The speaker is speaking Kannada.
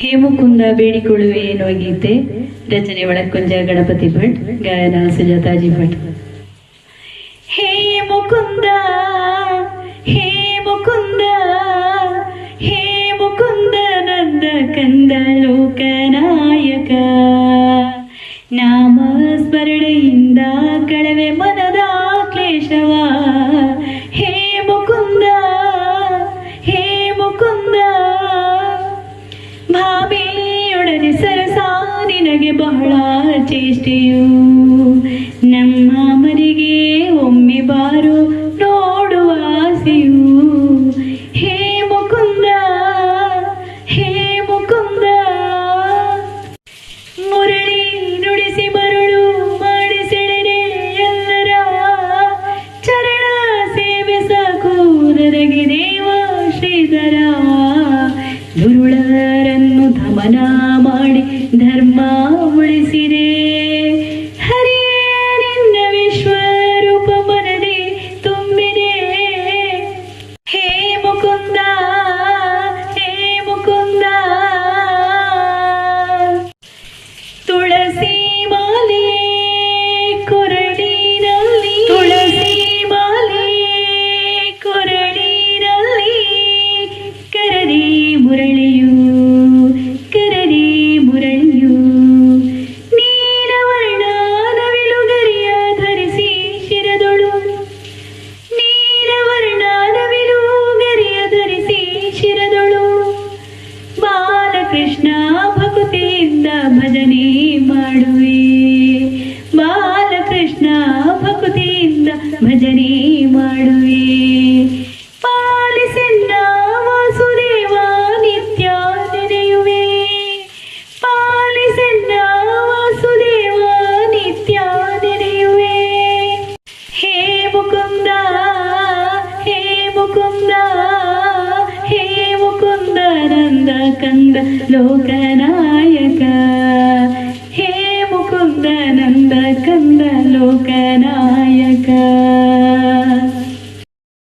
ಹೇ ಮುಕುಂದ ಬೇಡಿಕೊಳ್ಳುವೆ ಎನ್ನುವ ಗೀತೆ ರಚನೆ ಒಳಕುಂಜ ಗಣಪತಿ ಭಟ್, ಗಾಯನ ಸುಜಾತಾಜಿ ಭಟ್. ಹೇ ಮುಕುಂದ ಹೇ ಮುಕುಂದ ಹೇ ಮುಕುಂದ ನಂದ ಕಂದ ಲೋಕನಾಯಕ. ನಾಮ ಸ್ಮರಣೆಯಿಂದ ಕಳವೆ ಮನದ ಕ್ಲೇಶವ ನಿನಗೆ ಬಹಳ ಚೇಷ್ಟೆಯು. ನಮ್ಮ ಮನೆಗೆ ಒಮ್ಮೆ ಬಾರು ನೋಡುವ ಆಸೆಯು. ಹೇ ಮುಕುಂದ ಹೇ ಮುಕುಂದ. ಮುರಳಿ ನುಡಿಸಿ ಮರುಳು ಮಾಡಿಸೆಳೆರೆ ಎಲ್ಲರ ಚರಣ ಸೇವೆ ಸಾಕು ನನಗೆ ದೇವ ಶ್ರೀಧರ. ದುರುಳರನ್ನು ಧಮನ ಮಾಡಿ ಧರ್ಮ ಬಾಲಕೃಷ್ಣ ಭಕ್ತಿಯಿಂದ ಭಜನೆ ಮಾಡುವೆ. ಬಾಲಕೃಷ್ಣ ಭಕ್ತಿಯಿಂದ ಭಜನೆ ಮಾಡುವೆ. ಕಂದ ಲೋಕನಾಯಕ ಹೇ ಮುಕುಂದ ನಂದ ಕಂದ ಲೋಕನಾಯಕ